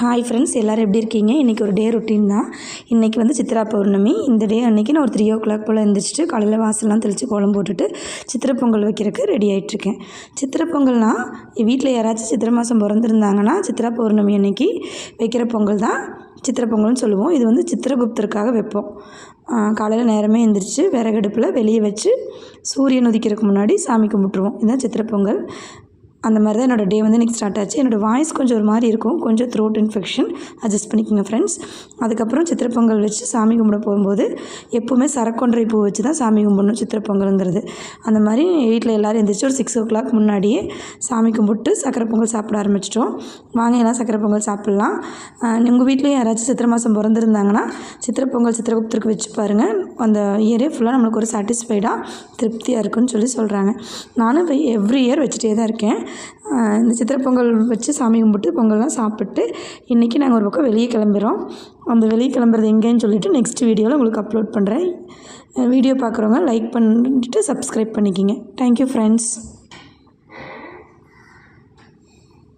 Hi friends எல்லோரும் எப்படி இருக்கீங்க? இன்றைக்கி ஒரு டே ரொட்டீன் தான். இன்றைக்கி வந்து சித்ரா பௌர்ணமி. இந்த டே அன்றைக்கி நான் ஒரு த்ரீ ஓ கிளாக் போல் எழுந்திரிச்சிட்டு காலையில் வாசல்லாம் தெளித்து கோலம் போட்டுட்டு சித்திரை பொங்கல் வைக்கிறதுக்கு ரெடி ஆகிட்டுருக்கேன் சித்திரை பொங்கல்னால் வீட்டில் யாராச்சும் சித்திரை மாதம் பிறந்திருந்தாங்கன்னா சித்ரா பௌர்ணமி அன்னைக்கு வைக்கிற பொங்கல் தான் சித்திரை பொங்கல்னு சொல்லுவோம். இது வந்து சித்திரகுப்தருக்காக வைப்போம். காலையில் நேரமே எழுந்திரிச்சு விறகடுப்பில் வெளியே வச்சு சூரியன் உதிக்கிறதுக்கு முன்னாடி சாமி கும்பிட்ருவோம் இதுதான் சித்திரை பொங்கல். அந்த மாதிரி தான் என்னோடய டே வந்து இன்றைக்கி ஸ்டார்ட் ஆச்சு. என்னோடய வாய்ஸ் கொஞ்சம் ஒரு மாதிரி இருக்கும். கொஞ்சம் த்ரோட் இன்ஃபெக்ஷன் அட்ஜஸ்ட் பண்ணிக்கோங்க ஃப்ரெண்ட்ஸ் அதுக்கப்புறம் சித்திரை பொங்கல் வச்சு சாமி கும்பிட போகும்போது எப்போவுமே சரக்கொன்றை பூ வச்சு தான் சாமி கும்பிடணும் சித்திரை பொங்கலுங்கிறது அந்த மாதிரி வீட்டில் எல்லோரும் எந்திரிச்சு ஒரு சிக்ஸ் ஓ கிளாக் முன்னாடியே சாமி கும்பிட்டு சக்கரை பொங்கல் சாப்பிட ஆரம்பிச்சிட்டோம். வாங்க எல்லாம் சக்கரை பொங்கல் சாப்பிட்லாம். உங்கள் வீட்லேயும் யாராச்சும் சித்திரை மாதம் பிறந்திருந்தாங்கன்னா சித்திரை பொங்கல் சித்திரகுப்தருக்கு வச்சு பாருங்கள் அந்த இயரே ஃபுல்லாக நம்மளுக்கு ஒரு சாட்டிஸ்ஃபைடாக திருப்தியாக இருக்குன்னு சொல்லி சொல்கிறாங்க நானும் எவ்ரி இயர் வச்சுட்டே தான் இருக்கேன். இந்த சித்திரை பொங்கல் வச்சு சாமி கும்பிட்டு பொங்கல்லாம் சாப்பிட்டு இன்றைக்கி நாங்கள் ஒரு பக்கம் வெளியே கிளம்புறோம். அந்த வெளியே கிளம்புறது எங்கேன்னு சொல்லிவிட்டு நெக்ஸ்ட் வீடியோவில் உங்களுக்கு அப்லோட் பண்ணுறேன் வீடியோ பார்க்குறவங்க லைக் பண்ணிட்டு சப்ஸ்கிரைப் பண்ணிக்கிங்க. Thank you friends